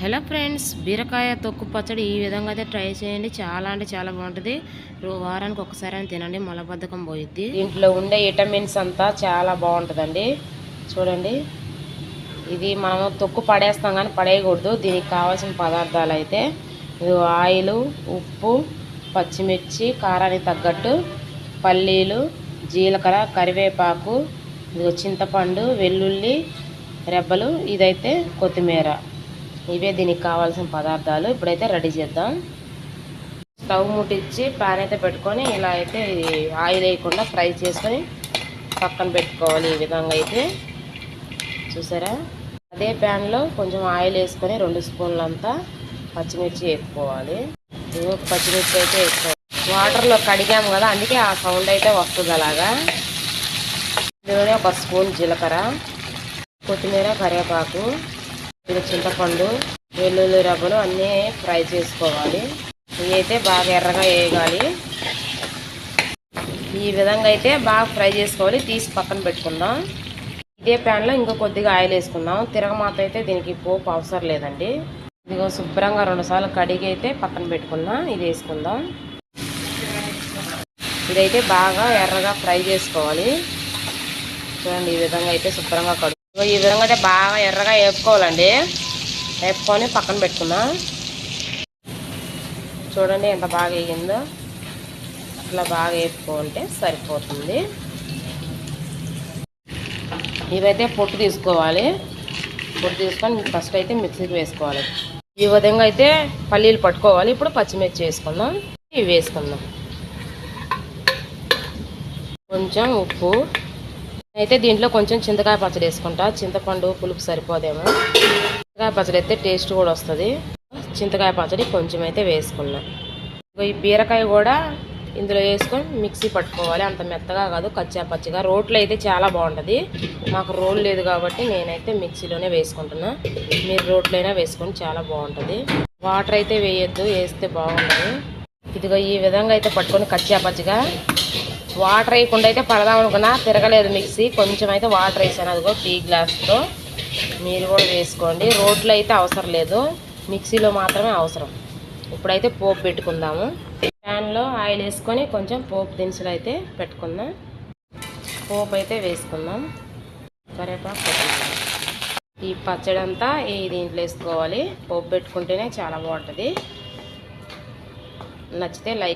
Hello friends బీరకాయ తొక్కు పచ్చడి ఈ విధంగా అయితే ట్రై చేయండి. చాలా అంటే చాలా బాగుంటుంది. వారానికి ఒకసారి అని తినండి మలబద్ధకం పోయిద్ది. దీంట్లో ఉండే విటమిన్స్ అంతా చాలా బాగుంటుందండి. చూడండి. ఇది మనం తొక్కు పడేస్తాం కానీ పడేయకూడదు. దీనికి కావాల్సిన పదార్థాలు అయితే ఇది ఆయిల్ ఉప్పు పచ్చిమిర్చి కారానికి తగ్గట్టు పల్లీలు జీలకర్ర కరివేపాకు ఇది చింతపండు వెల్లుల్లి రెబ్బలు ఇదైతే కొత్తిమీర. ఇవే దీనికి కావాల్సిన పదార్థాలు. ఇప్పుడైతే రెడీ చేద్దాం. స్టవ్ ముట్టించి ప్యాన్ అయితే పెట్టుకొని ఇలా అయితే ఆయిల్ వేయకుండా ఫ్రై చేసుకొని పక్కన పెట్టుకోవాలి ఈ విధంగా అయితే. చూసారా? అదే ప్యాన్లో కొంచెం ఆయిల్ వేసుకొని రెండు స్పూన్లంతా పచ్చిమిర్చి వేసుకోవాలి పచ్చిమిర్చి అయితే వేసుకోవాలి. వాటర్లో కడిగాము కదా అందుకే ఆ సౌండ్ అయితే వస్తుంది అలాగా. ఇందులోనే ఒక స్పూన్ జీలకర్ర కొత్తిమీర కరివేపాకు ఇది చింతపండు వెల్లుల్లి రవ్వలు అన్నీ ఫ్రై చేసుకోవాలి. ఇవి అయితే బాగా ఎర్రగా వేయగాలి ఈ విధంగా అయితే బాగా ఫ్రై చేసుకోవాలి. తీసి పక్కన పెట్టుకుందాం. ఇదే ప్యాన్లో ఇంకా కొద్దిగా ఆయిల్ వేసుకుందాం. తిరగమాత అయితే దీనికి పోపు అవసరం లేదండి. ఇదిగో శుభ్రంగా రెండుసార్లు కడిగి అయితే పక్కన పెట్టుకుందాం. ఇది వేసుకుందాం. ఇదైతే బాగా ఎర్రగా ఫ్రై చేసుకోవాలి. చూడండి ఈ విధంగా అయితే శుభ్రంగా కడుగు ఈ విధంగా అయితే బాగా ఎర్రగా వేపుకోవాలండి. వేపుకొని పక్కన పెట్టుకుందాం చూడండి ఎంత బాగా వేగిందో. అట్లా బాగా వేపుకుంటే సరిపోతుంది. ఇవైతే పొట్టు తీసుకోవాలి. పొట్టు తీసుకొని ఫస్ట్ అయితే మిక్సీకి వేసుకోవాలి. ఈ విధంగా అయితే పల్లీలు పట్టుకోవాలి. ఇప్పుడు పచ్చిమిర్చి వేసుకుందాం. ఇవి వేసుకుందాం. కొంచెం ఉప్పు. అయితే దీంట్లో కొంచెం చింతకాయ పచ్చడి వేసుకుంటా. చింతపండు పులుపు సరిపోదేమో. చింతకాయ పచ్చడి అయితే టేస్ట్ కూడా వస్తుంది. చింతకాయ పచ్చడి కొంచెం అయితే వేసుకున్నా. ఈ బీరకాయ కూడా ఇందులో వేసుకొని మిక్సీ పట్టుకోవాలి. అంత మెత్తగా కాదు కచ్చా పచ్చిగా. రోట్లో అయితే చాలా బాగుంటుంది. మాకు రోల్ లేదు కాబట్టి నేనైతే మిక్సీలోనే వేసుకుంటున్నా. మీరు రోట్లైనా అయినా వేసుకొని చాలా బాగుంటుంది. వాటర్ అయితే వేయొద్దు వేస్తే బాగుంటుంది ఇదిగో ఈ విధంగా అయితే పట్టుకొని కచ్చా పచ్చిగా వాటర్ వేయకుండా అయితే పడదాం అనుకున్నా తిరగలేదు మిక్సీ. కొంచెం అయితే వాటర్ వేసాను అదిగో టీ గ్లాస్తో. మీరు కూడా వేసుకోండి. రోట్లో అయితే అవసరం లేదు. మిక్సీలో మాత్రమే అవసరం. ఇప్పుడైతే పోపు పెట్టుకుందాము. ప్యాన్లో ఆయిల్ వేసుకొని కొంచెం పోపు దినుసులు అయితే పెట్టుకుందాం. పోపు అయితే వేసుకుందాం. కరేపాకు ఈ పచ్చడి అంతా ఈ దీంట్లో వేసుకోవాలి. పోపు పెట్టుకుంటేనే చాలా బాగుంటుంది. నచ్చితే లైక్